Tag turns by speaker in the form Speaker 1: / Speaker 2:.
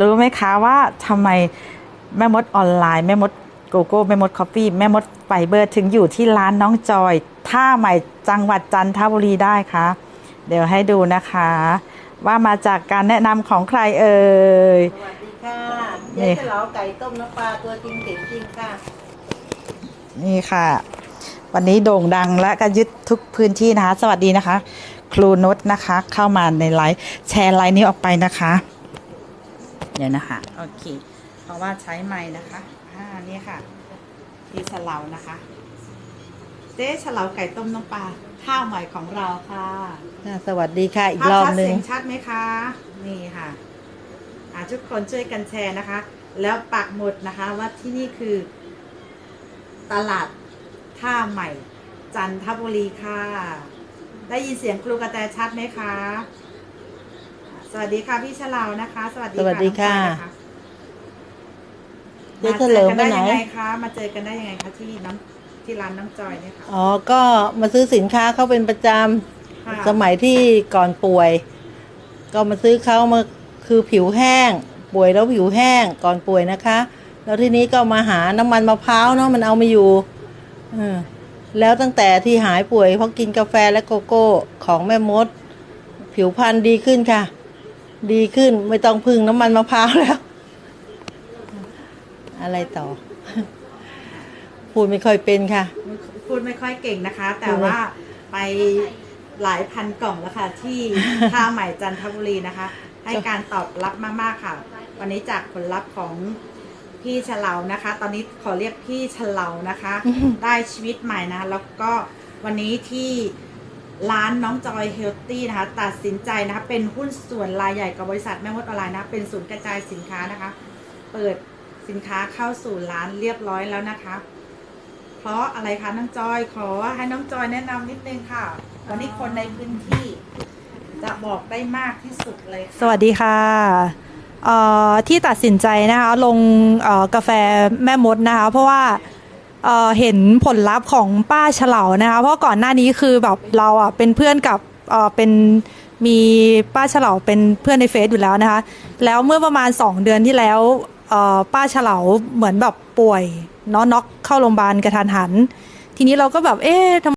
Speaker 1: รู้ไหมคะว่าทำไมแม่มดออนไลน์แม่มดโกโก้แม่มดคอฟฟี่แม่มดไฟเบอร์ถึงอยู่ที่ร้านน้องจอย ท่าใหม่จังหวัดจันทบุรีได้คะเดี๋ยวให้ดูนะคะ ว่ามาจากการแนะนำของใครเอ่ย
Speaker 2: สวัสดีค่ะ
Speaker 1: นี่
Speaker 2: เจ๊ฉลาวไก่ต้มน้ำปลาตัวจริงเสียงจริงค่ะ
Speaker 1: นี่ค่ะ วันนี้โด่งดังและก็ยึดทุกพื้นที่นะคะ สวัสดีนะคะ ครูนุชนะคะ เข้ามาในไลฟ์แชร์ไลฟ์นี้ออกไปนะคะ เดี๋ยวนะคะ โอเค เพราะว่าใช้ไม้นะคะอ่านี่ค่ะพี่ฉลาวนะคะเจ๊ฉลาวไก่ต้มน้ำปลาข้าวใหม่ของเราค่ะ
Speaker 2: สวัสดีค่ะ อีก
Speaker 1: ภาพ
Speaker 2: รอบ
Speaker 1: ชัด
Speaker 2: หนึ่ง
Speaker 1: เสียงชัดไหมคะ นี่ค่ะอ่าทุกคนช่วยกันแชร์นะคะ แล้วปักหมุดนะคะว่าที่นี่คือ ตลาดท่าใหม่ จันทบุรีค่ะ ได้ยินเสียงครูกระแตชัดไหมคะ สวัสดีค่ะพี่ฉลาวนะคะ สวัสดี
Speaker 2: สวัสดีค่ะ
Speaker 1: น้องปอยน
Speaker 2: เจ๊เฉลิมไปไหน
Speaker 1: มาเจอกันได้ยังไงคะมาเจอกันได้ยังไงคะที่น้ำที่ร้านน้ำจอยเนี่ยค่ะ
Speaker 2: อ๋อ ก็มาซื้อสินค้าเขาเป็นประจ
Speaker 1: ค่ะำ
Speaker 2: สมัยที่ก่อนป่วย ก็มาซื้อเขามาคือผิวแห้ง ป่วยแล้วผิวแห้งก่อนป่วยนะคะ แล้วทีนี้ก็มาหาน้ำมันมะพร้าวเนาะมันเอาไม่อยู่เออแล้วตั้งแต่ที่หายป่วยเพราะกินกาแฟและโกโก้ของแม่มด ผิวพรรณดีขึ้นค่ะ ดีขึ้นไม่ต้องพึ่งน้ำมันมะพร้าวแล้ว อะไรต่อ พูดไม่ค่อยเป็นค่ะ
Speaker 1: พูดไม่ค่อยเก่งนะคะ แต่
Speaker 2: พูดไม่
Speaker 1: ว่าไปหลายพันกล่องแล้วค่ะ ที่ท่าใหม่จันทบุรีนะคะ ให้การตอบรับมาก ๆ ค่ะ วันนี้จากผลลัพธ์ของพี่เฉลานะคะ ตอนนี้ขอเรียกพี่เฉลานะคะ ได้ชีวิตใหม่นะ แล้วก็วันนี้ที่ ร้านน้องจอยเฮลตี้นะคะ ตัดสินใจนะคะ เป็นหุ้นส่วนรายใหญ่กับบริษัทแม่มดออนไลน์นะะเป็นศูนย์กระจายสินค้านะคะ เปิดสินค้าเข้าสู่ร้านเรียบร้อยแล้วนะคะ เพราะอะไรคะน้องจอยขอให้น้องจอยแนะนำนิดนึงค่ะ วันนี้คนในพื้นที่จะบอกได้มากที่สุดเลยค่ะ
Speaker 3: สวัสดีค่ะเอ่อที่ตัดสินใจนะคะ ลงเอ่อกาแฟแม่มดนะคะ เพราะว่า เอ่อเห็นผลลัพธ์ของป้าเฉลานะคะ เพราะก่อนหน้านี้คือแบบเราอะเป็นเพื่อนกับเอ่อเป็นมีป้าเฉลาเป็นเพื่อนในเฟซอยู่แล้วนะคะ แล้วเมื่อประมาณ 2 เดือนที่แล้วเอ่อป้าเฉลาเหมือนแบบป่วยเนาะน็อกเข้าโรงพยาบาลกระทันหัน ทีนี้เราก็แบบเอ๊ะทำ